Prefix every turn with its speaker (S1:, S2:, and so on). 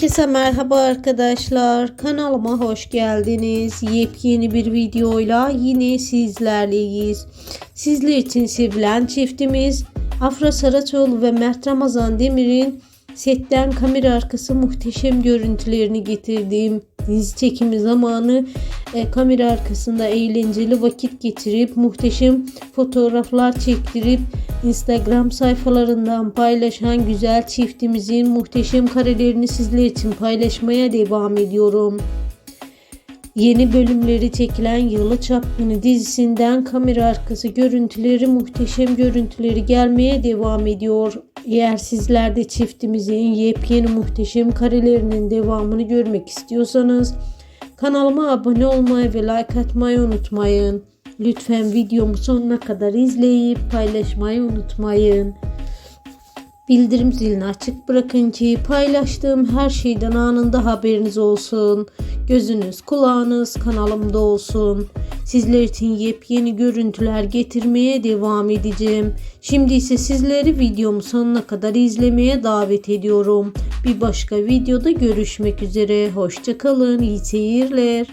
S1: Herkese merhaba arkadaşlar. Kanalıma hoş geldiniz. Yepyeni bir videoyla yine sizlerleyiz. Sizler için sevilen çiftimiz Afra Saraçoğlu ve Mert Ramazan Demir'in setten kamera arkası muhteşem görüntülerini getirdiğim dizi çekimi zamanı e, kamera arkasında eğlenceli vakit geçirip muhteşem fotoğraflar çektirip Instagram sayfalarından paylaşan güzel çiftimizin muhteşem karelerini sizler için paylaşmaya devam ediyorum. Yeni bölümleri çekilen Yalı Çapkını dizisinden kamera arkası görüntüleri, muhteşem görüntüleri gelmeye devam ediyor. Eğer sizler de çiftimizin yepyeni muhteşem karelerinin devamını görmek istiyorsanız kanalıma abone olmayı ve like atmayı unutmayın. Lütfen videomu sonuna kadar izleyip paylaşmayı unutmayın. Bildirim zilini açık bırakın ki paylaştığım her şeyden anında haberiniz olsun. Gözünüz kulağınız kanalımda olsun. Sizler için yepyeni görüntüler getirmeye devam edeceğim. Şimdi ise sizleri videomu sonuna kadar izlemeye davet ediyorum. Bir başka videoda görüşmek üzere. Hoşçakalın. İyi seyirler.